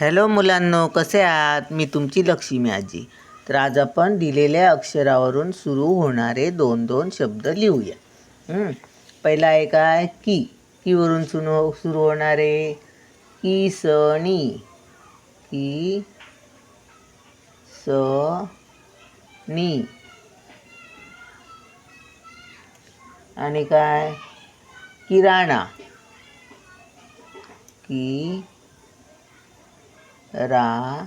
Hello मुलांनो कसे आहात? मी तुमची लक्ष्मी आजी. तर आज आपण दिलेल्या अक्षरावरून सुरू होणारे दोन दोन शब्द लिहूया. पहिला पहिला आहे काय? की. कीवरून सुरू सुरू होणारे. किसणी की स नी. आणि काय? किराणा. की रा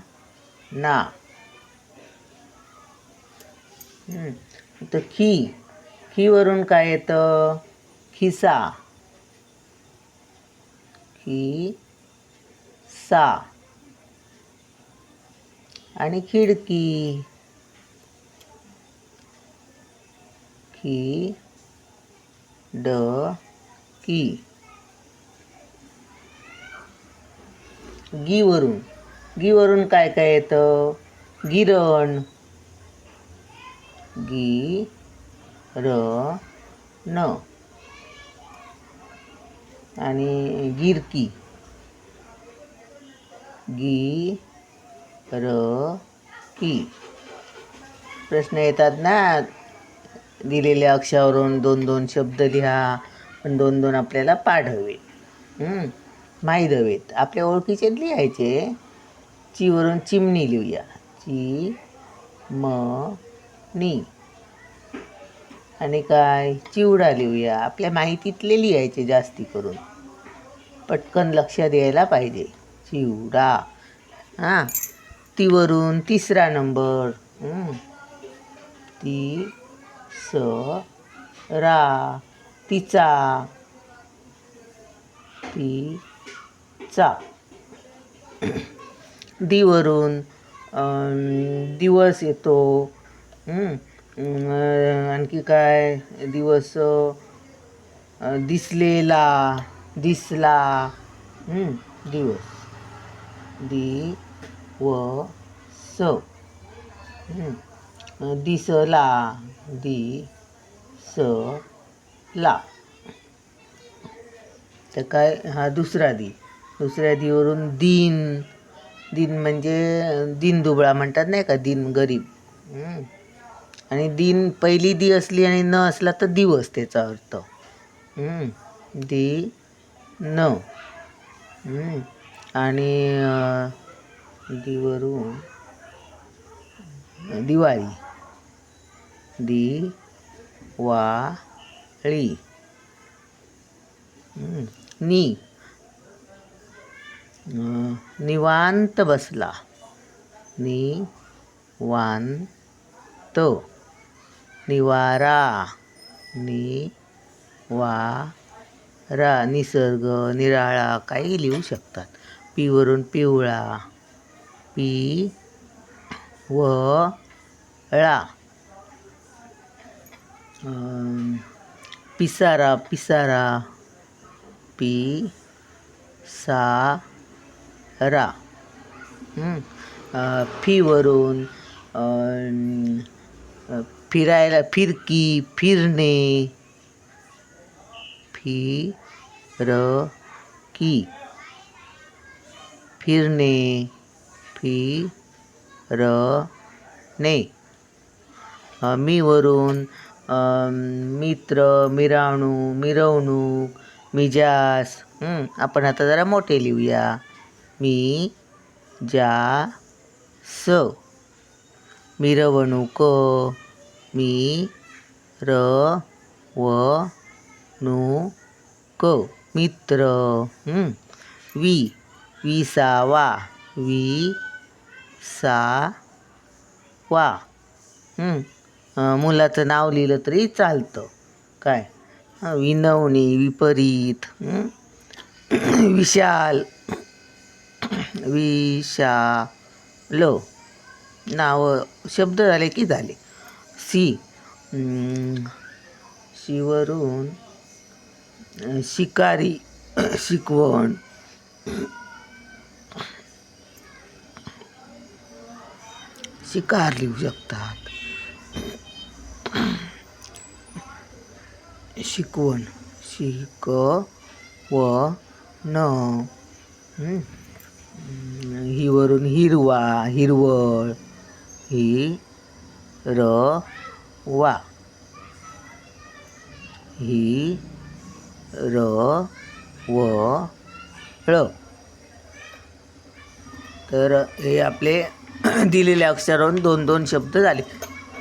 ना. तर खी खीवरून काय येतं? खिसा. खी सा आणि खिडकी. खी ड की. गीवरून गीवरून काय काय येतं? गिरण. गी र न आणि गिरकी. गी र की प्रश्न येतात ना? दिलेल्या अक्षरावरून दोन दोन शब्द लिहा पण दोन दोन आपल्याला पाठ हवे माहीत हवेत आपल्या ओळखीचे लिहायचे. चीवरून चिमणी लिहूया. ची म नी आणि काय? चिवडा लिहूया. आपल्या माहितीतले लिहायचे जास्ती करून. पटकन लक्ष द्यायला पाहिजे. चिवडा. हां? तीवरून तिसरा नंबर. ती स रा तिचा. ती चा दीवरून दिवस येतो. आणखी काय? दिवस दिसलेला दिसला. दिवस. दि व स दिसला. दि स ला तर काय? हा दुसरा दी. दुसऱ्या दीवरून दिन. दिन म्हणजे दिन दुबळा म्हणतात नाही का? दिन गरीब. आणि दिन पहिली दी असली आणि न असला तर दिवस त्याचा अर्थ. दी न. आणि दिवरून दिवाळी. दी वा ळी नी. निवांत बसला. नि वांत निवारा. नि वा रा निसर्ग निराळा काही लिहू शकतात. पीवरून पिवळा. पी व ळा पिसारा पिसारा. पी सा रा. फीवरून फिरायला फिरकी फिरणे. फी र की फिरणे. फी र ने मीवरून मित्र मिराणू मिरवणूक मिजास. आपण आता जरा मोठे लिहूया. मी जा स मिरवणूक मी र व नु क मित्र. वी विसावा वी सा वा. मुलाचं नाव लिहिलं तरी चालतं. काय? विनवणी विपरीत. विशाल. विशाल. नाव शब्द झाले की झाले. सी. शिवरून शिकारी शिकवण. शिकार लिहू शकतात. शिकवण शिक व न हं. ही वरून हिरवा हिरवळ ही र वा. ही र व ळ. तर हे आपले दिलेले अक्षरावरून दोन दोन शब्द झाले.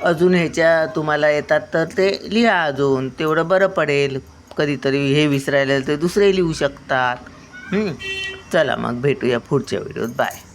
अजून ह्याच्या तुम्हाला येतात तर ते लिहा अजून. तेवढं बरं पडेल. कधीतरी हे विसरायला ते दुसरे लिहू शकतात. चला मग भेटूया पुढच्या व्हिडिओत. बाय.